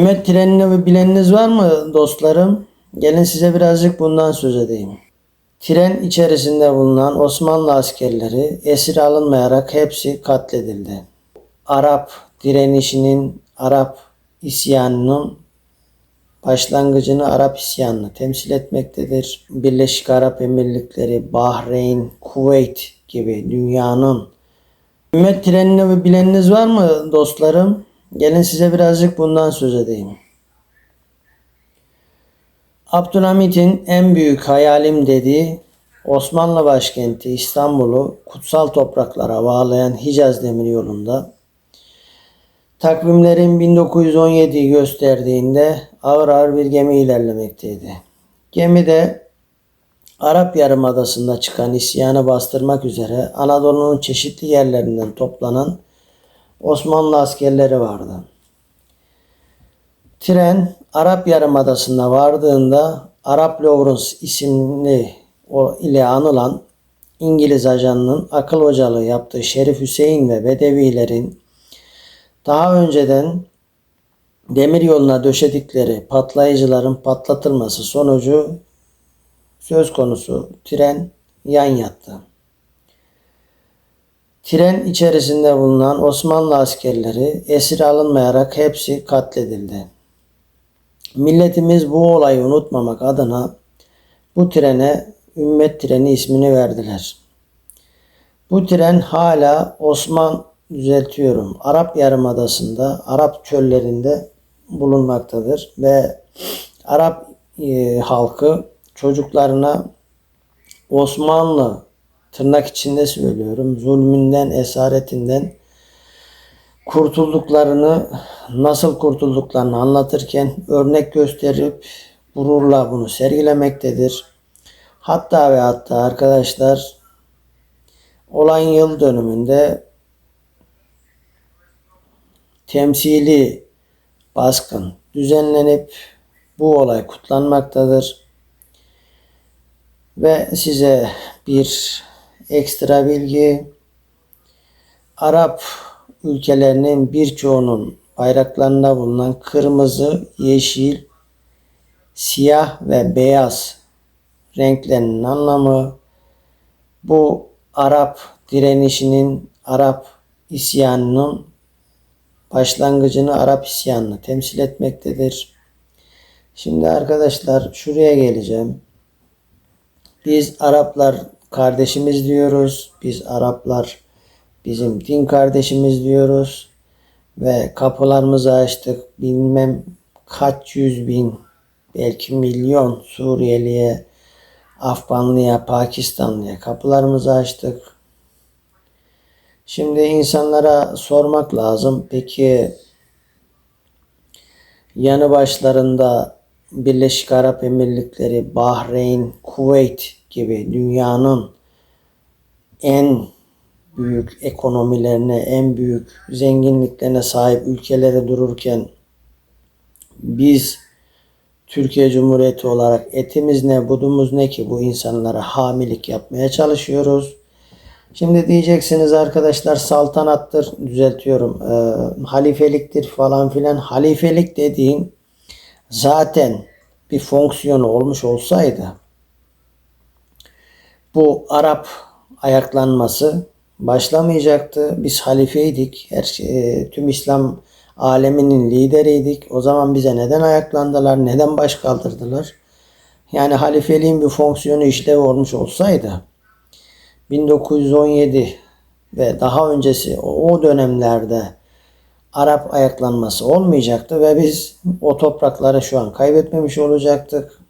Hükümet trenini bileniniz var mı dostlarım? Gelin size birazcık bundan söz edeyim. Tren içerisinde bulunan Osmanlı askerleri esir alınmayarak hepsi katledildi. Arap direnişinin, Arap isyanının başlangıcını Arap isyanını temsil etmektedir. Birleşik Arap Emirlikleri, Bahreyn, Kuveyt gibi dünyanın Hükümet trenini bileniniz var mı dostlarım? Gelin size birazcık bundan söz edeyim. Abdülhamit'in en büyük hayalim dediği Osmanlı başkenti İstanbul'u kutsal topraklara bağlayan Hicaz Demiryolu'nda takvimlerin 1917'yi gösterdiğinde ağır ağır bir gemi ilerlemekteydi. Gemide Arap Yarımadası'nda çıkan isyanı bastırmak üzere Anadolu'nun çeşitli yerlerinden toplanan Osmanlı askerleri vardı. Tren Arap Yarımadası'na vardığında Arap Lawrence isimli o ile anılan İngiliz ajanının akıl hocalığı yaptığı Şerif Hüseyin ve Bedevilerin daha önceden demir yoluna döşedikleri patlayıcıların patlatılması sonucu söz konusu tren yan yattı. Tren içerisinde bulunan Osmanlı askerleri esir alınmayarak hepsi katledildi. Milletimiz bu olayı unutmamak adına bu trene Ümmet Treni ismini verdiler. Bu tren hala Osman düzeltiyorum. Arap Yarımadası'nda, Arap çöllerinde bulunmaktadır ve Arap e, halkı çocuklarına Osmanlı tırnak içinde söylüyorum zulmünden, esaretinden kurtulduklarını, nasıl kurtulduklarını anlatırken örnek gösterip gururla bunu sergilemektedir. Hatta ve hatta arkadaşlar olan yıl dönümünde temsili baskın düzenlenip bu olay kutlanmaktadır. Ve size bir ekstra bilgi Arap ülkelerinin birçoğunun bayraklarında bulunan kırmızı, yeşil, siyah ve beyaz renklerinin anlamı bu Arap direnişinin, Arap isyanının başlangıcını Arap isyanını temsil etmektedir. Şimdi arkadaşlar şuraya geleceğim. Biz Araplar kardeşimiz diyoruz. Biz Araplar bizim din kardeşimiz diyoruz. Ve kapılarımızı açtık. Bilmem kaç yüz bin belki milyon Suriyeliye, Afganlıya, Pakistanlıya kapılarımızı açtık. Şimdi insanlara sormak lazım. Peki yanı başlarında Birleşik Arap Emirlikleri, Bahreyn, Kuveyt gibi dünyanın en büyük ekonomilerine, en büyük zenginliklerine sahip ülkeleri dururken biz Türkiye Cumhuriyeti olarak etimiz ne, budumuz ne ki bu insanlara hamilik yapmaya çalışıyoruz. Şimdi diyeceksiniz arkadaşlar saltanattır, düzeltiyorum, e, halifeliktir falan filan. Halifelik dediğin zaten bir fonksiyonu olmuş olsaydı bu Arap ayaklanması başlamayacaktı. Biz halifeydik. Her şey, tüm İslam aleminin lideriydik. O zaman bize neden ayaklandılar? Neden baş kaldırdılar? Yani halifeliğin bir fonksiyonu işlevi olmuş olsaydı 1917 ve daha öncesi o dönemlerde Arap ayaklanması olmayacaktı ve biz o toprakları şu an kaybetmemiş olacaktık.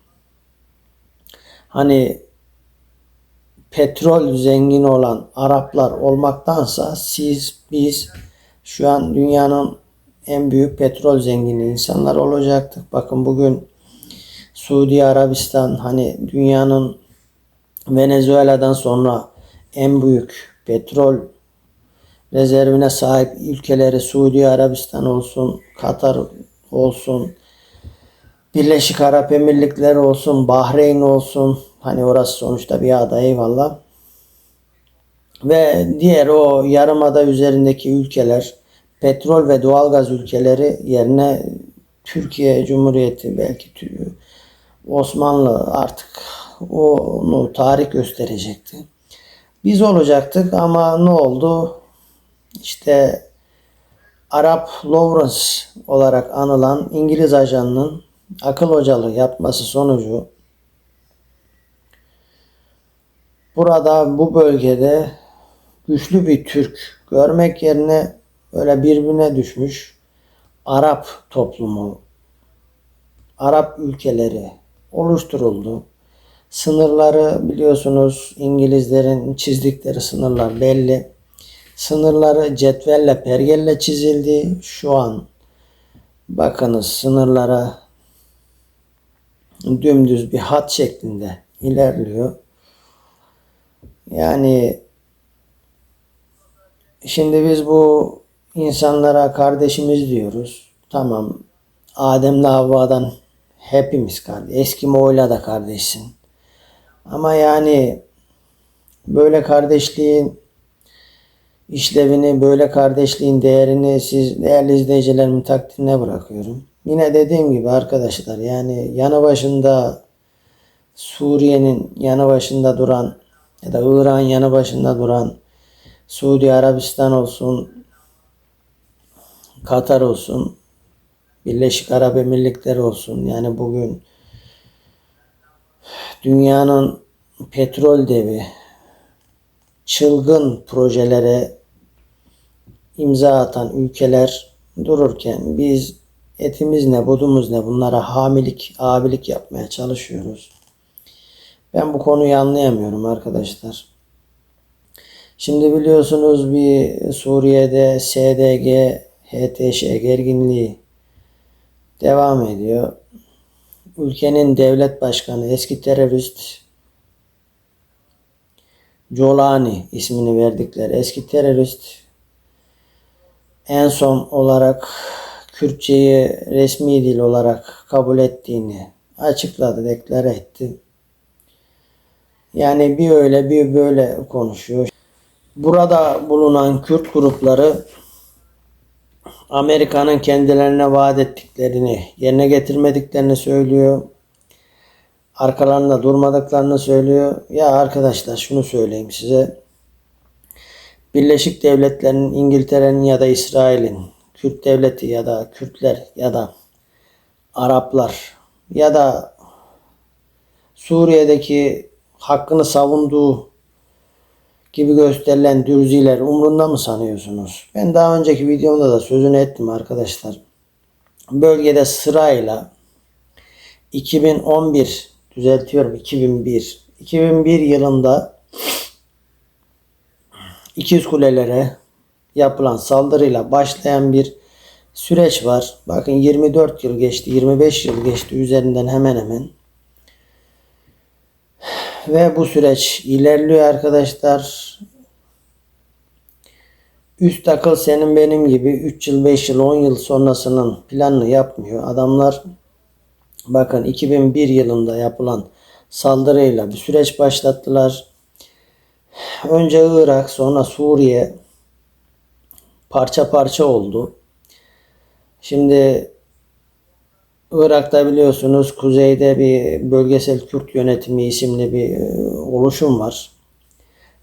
Hani petrol zengin olan Araplar olmaktansa siz biz şu an dünyanın en büyük petrol zengini insanlar olacaktık. Bakın bugün Suudi Arabistan hani dünyanın Venezuela'dan sonra en büyük petrol rezervine sahip ülkeleri Suudi Arabistan olsun, Katar olsun, Birleşik Arap Emirlikleri olsun, Bahreyn olsun. Hani orası sonuçta bir ada eyvallah. Ve diğer o yarımada üzerindeki ülkeler petrol ve doğalgaz ülkeleri yerine Türkiye Cumhuriyeti belki Osmanlı artık onu tarih gösterecekti. Biz olacaktık ama ne oldu? İşte Arap Lawrence olarak anılan İngiliz ajanının akıl hocalığı yapması sonucu burada bu bölgede güçlü bir Türk görmek yerine öyle birbirine düşmüş Arap toplumu, Arap ülkeleri oluşturuldu. Sınırları biliyorsunuz İngilizlerin çizdikleri sınırlar belli. Sınırları cetvelle pergelle çizildi. Şu an bakınız sınırlara dümdüz bir hat şeklinde ilerliyor. Yani şimdi biz bu insanlara kardeşimiz diyoruz. Tamam. Adem'le Havva'dan hepimiz kardeş. Eskimo'yla da kardeşsin. Ama yani böyle kardeşliğin işlevini, böyle kardeşliğin değerini siz değerli izleyicilerimin takdirine bırakıyorum. Yine dediğim gibi arkadaşlar yani yanı başında Suriye'nin yanı başında duran ya da İran yanı başında duran Suudi Arabistan olsun, Katar olsun, Birleşik Arap Emirlikleri olsun. Yani bugün dünyanın petrol devi, çılgın projelere imza atan ülkeler dururken biz etimiz ne, budumuz ne bunlara hamilik, abilik yapmaya çalışıyoruz. Ben bu konuyu anlayamıyorum arkadaşlar. Şimdi biliyorsunuz bir Suriye'de SDG, HTŞ gerginliği devam ediyor. Ülkenin devlet başkanı eski terörist Jolani ismini verdikleri eski terörist en son olarak Kürtçeyi resmi dil olarak kabul ettiğini açıkladı, deklare etti. Yani bir öyle bir böyle konuşuyor. Burada bulunan Kürt grupları Amerika'nın kendilerine vaat ettiklerini yerine getirmediklerini söylüyor. Arkalarında durmadıklarını söylüyor. Ya arkadaşlar şunu söyleyeyim size. Birleşik Devletler'in, İngiltere'nin ya da İsrail'in, Kürt devleti ya da Kürtler ya da Araplar ya da Suriye'deki hakkını savunduğu gibi gösterilen dürziler umrunda mı sanıyorsunuz? Ben daha önceki videomda da sözünü ettim arkadaşlar. Bölgede sırayla 2011 düzeltiyorum 2001 2001 yılında 200 kulelere yapılan saldırıyla başlayan bir süreç var. Bakın 24 yıl geçti, 25 yıl geçti üzerinden hemen hemen. Ve bu süreç ilerliyor arkadaşlar. Üst akıl senin benim gibi 3 yıl, 5 yıl, 10 yıl sonrasının planını yapmıyor. Adamlar bakın 2001 yılında yapılan saldırıyla bir süreç başlattılar. Önce Irak, sonra Suriye parça parça oldu. Şimdi Irak'ta biliyorsunuz kuzeyde bir bölgesel Kürt yönetimi isimli bir e, oluşum var.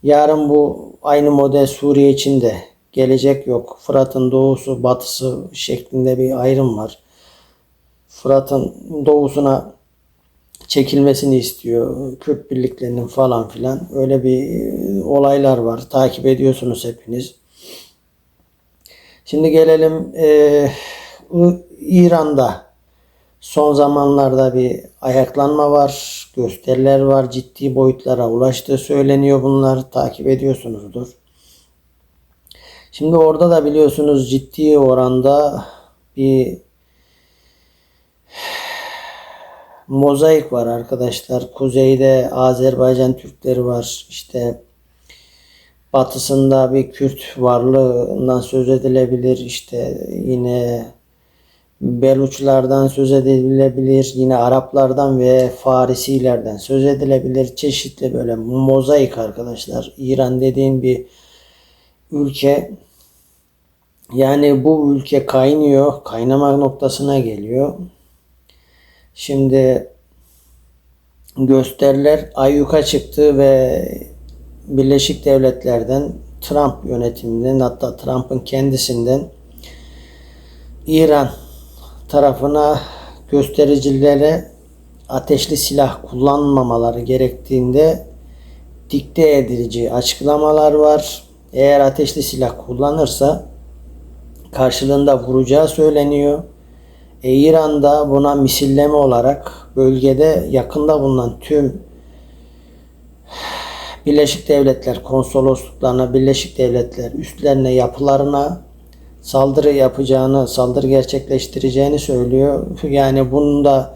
Yarın bu aynı model Suriye için de gelecek yok. Fırat'ın doğusu batısı şeklinde bir ayrım var. Fırat'ın doğusuna çekilmesini istiyor. Kürt birliklerinin falan filan. Öyle bir e, olaylar var. Takip ediyorsunuz hepiniz. Şimdi gelelim e, İran'da son zamanlarda bir ayaklanma var. Gösteriler var. Ciddi boyutlara ulaştığı söyleniyor bunlar. Takip ediyorsunuzdur. Şimdi orada da biliyorsunuz ciddi oranda bir mozaik var arkadaşlar. Kuzeyde Azerbaycan Türkleri var. İşte batısında bir Kürt varlığından söz edilebilir. İşte yine Beluçlardan söz edilebilir. Yine Araplardan ve Farisilerden söz edilebilir. Çeşitli böyle mozaik arkadaşlar. İran dediğin bir ülke Yani bu ülke kaynıyor, kaynama noktasına geliyor. Şimdi gösteriler ayyuka çıktı ve Birleşik Devletler'den Trump yönetiminden hatta Trump'ın kendisinden İran tarafına göstericilere ateşli silah kullanmamaları gerektiğinde dikte edici açıklamalar var. Eğer ateşli silah kullanırsa karşılığında vuracağı söyleniyor. E, İran da buna misilleme olarak bölgede yakında bulunan tüm Birleşik Devletler konsolosluklarına, Birleşik Devletler üstlerine, yapılarına saldırı yapacağını, saldırı gerçekleştireceğini söylüyor. Yani bunu da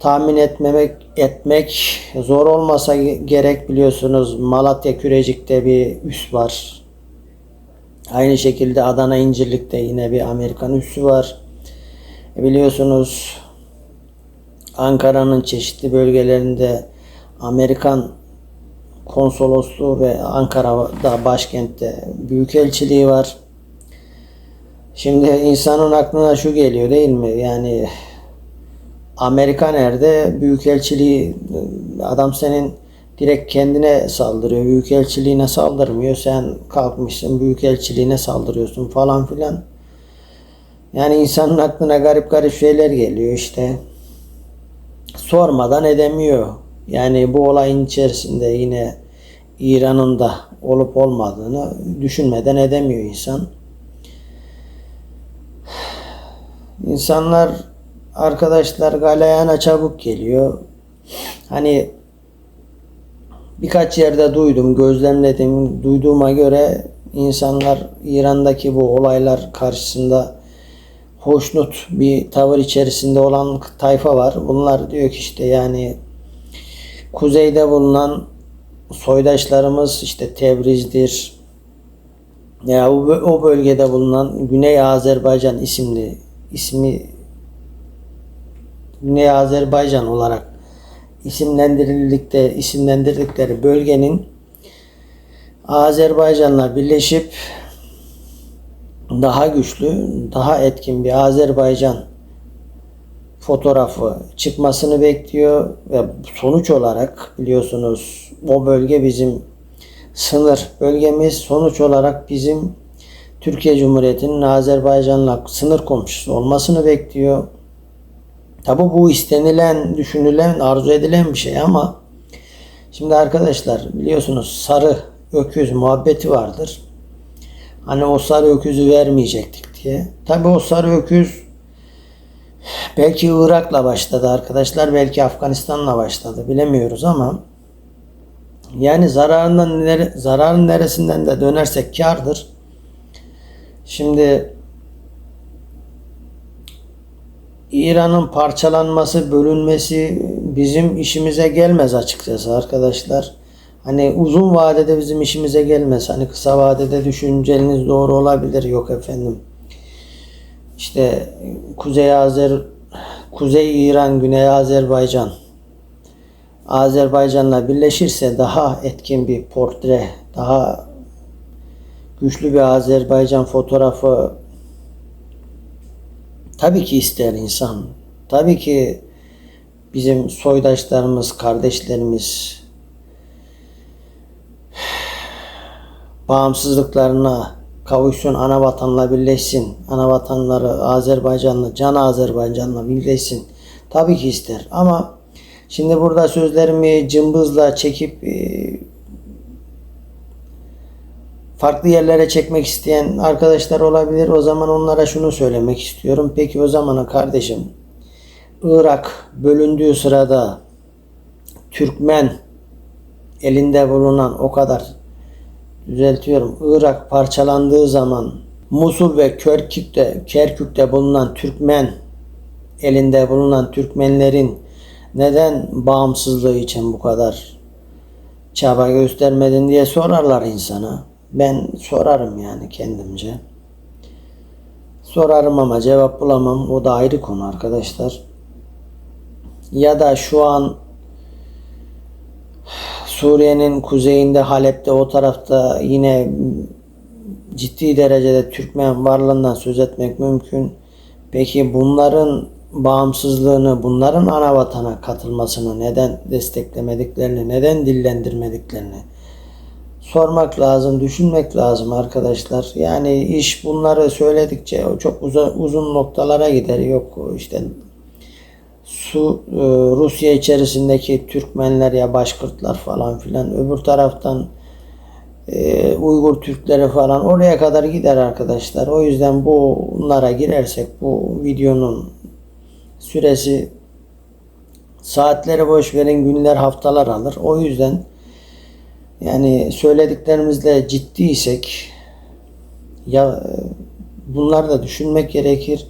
tahmin etmemek etmek zor olmasa gerek biliyorsunuz Malatya Kürecik'te bir üs var. Aynı şekilde Adana İncirlik'te yine bir Amerikan üssü var. E, biliyorsunuz Ankara'nın çeşitli bölgelerinde Amerikan konsolosluğu ve Ankara'da başkentte büyükelçiliği var. Şimdi insanın aklına şu geliyor değil mi? Yani Amerikan erde büyükelçiliği adam senin direkt kendine saldırıyor. Büyükelçiliğine saldırmıyor. Sen kalkmışsın büyükelçiliğine saldırıyorsun falan filan. Yani insanın aklına garip garip şeyler geliyor işte. Sormadan edemiyor. Yani bu olayın içerisinde yine İran'ın da olup olmadığını düşünmeden edemiyor insan. İnsanlar arkadaşlar galeyana çabuk geliyor. Hani birkaç yerde duydum, gözlemledim. Duyduğuma göre insanlar İran'daki bu olaylar karşısında hoşnut bir tavır içerisinde olan tayfa var. Bunlar diyor ki işte yani kuzeyde bulunan soydaşlarımız işte Tebriz'dir. Ya o bölgede bulunan Güney Azerbaycan isimli ismi Güney Azerbaycan olarak isimlendirildikte isimlendirdikleri bölgenin Azerbaycan'la birleşip daha güçlü, daha etkin bir Azerbaycan fotoğrafı çıkmasını bekliyor ve sonuç olarak biliyorsunuz o bölge bizim sınır bölgemiz. Sonuç olarak bizim Türkiye Cumhuriyeti'nin Azerbaycan'la sınır komşusu olmasını bekliyor. Tabi bu istenilen, düşünülen, arzu edilen bir şey ama şimdi arkadaşlar biliyorsunuz sarı öküz muhabbeti vardır. Hani o sarı öküzü vermeyecektik diye. Tabi o sarı öküz belki Irak'la başladı arkadaşlar, belki Afganistan'la başladı bilemiyoruz ama yani zararından zararın neresinden de dönersek kardır. Şimdi İran'ın parçalanması, bölünmesi bizim işimize gelmez açıkçası arkadaşlar. Hani uzun vadede bizim işimize gelmez. Hani kısa vadede düşünceniz doğru olabilir. Yok efendim. İşte Kuzey Azer Kuzey İran, Güney Azerbaycan Azerbaycan'la birleşirse daha etkin bir portre, daha güçlü bir Azerbaycan fotoğrafı tabii ki ister insan. Tabii ki bizim soydaşlarımız, kardeşlerimiz bağımsızlıklarına kavuşsun, ana vatanla birleşsin. Ana vatanları Azerbaycan'la, can Azerbaycan'la birleşsin. Tabii ki ister ama şimdi burada sözlerimi cımbızla çekip farklı yerlere çekmek isteyen arkadaşlar olabilir. O zaman onlara şunu söylemek istiyorum. Peki o zamana kardeşim Irak bölündüğü sırada Türkmen elinde bulunan o kadar düzeltiyorum. Irak parçalandığı zaman Musul ve Kerkük'te, Kerkük'te bulunan Türkmen elinde bulunan Türkmenlerin neden bağımsızlığı için bu kadar çaba göstermedin diye sorarlar insana. Ben sorarım yani kendimce. Sorarım ama cevap bulamam. O da ayrı konu arkadaşlar. Ya da şu an Suriye'nin kuzeyinde Halep'te o tarafta yine ciddi derecede Türkmen varlığından söz etmek mümkün. Peki bunların bağımsızlığını, bunların ana vatana katılmasını neden desteklemediklerini, neden dillendirmediklerini sormak lazım, düşünmek lazım arkadaşlar. Yani iş bunları söyledikçe çok uza- uzun noktalara gider. Yok işte su e, Rusya içerisindeki Türkmenler ya Başkırtlar falan filan öbür taraftan e, Uygur Türkleri falan oraya kadar gider arkadaşlar. O yüzden bu bunlara girersek bu videonun süresi saatleri boş verin günler haftalar alır. O yüzden yani söylediklerimizle ciddiysek ya bunları da düşünmek gerekir.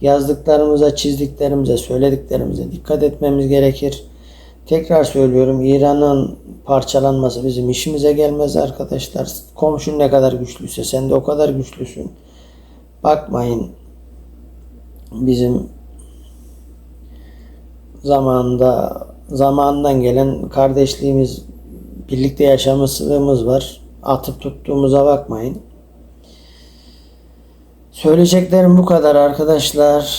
Yazdıklarımıza, çizdiklerimize, söylediklerimize dikkat etmemiz gerekir. Tekrar söylüyorum İran'ın parçalanması bizim işimize gelmez arkadaşlar. Komşun ne kadar güçlüyse sen de o kadar güçlüsün. Bakmayın bizim zamanında zamandan gelen kardeşliğimiz, birlikte yaşamışlığımız var. Atıp tuttuğumuza bakmayın. Söyleyeceklerim bu kadar arkadaşlar.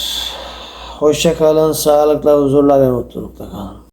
Hoşça kalın, sağlıkla, huzurla ve mutlulukla kalın.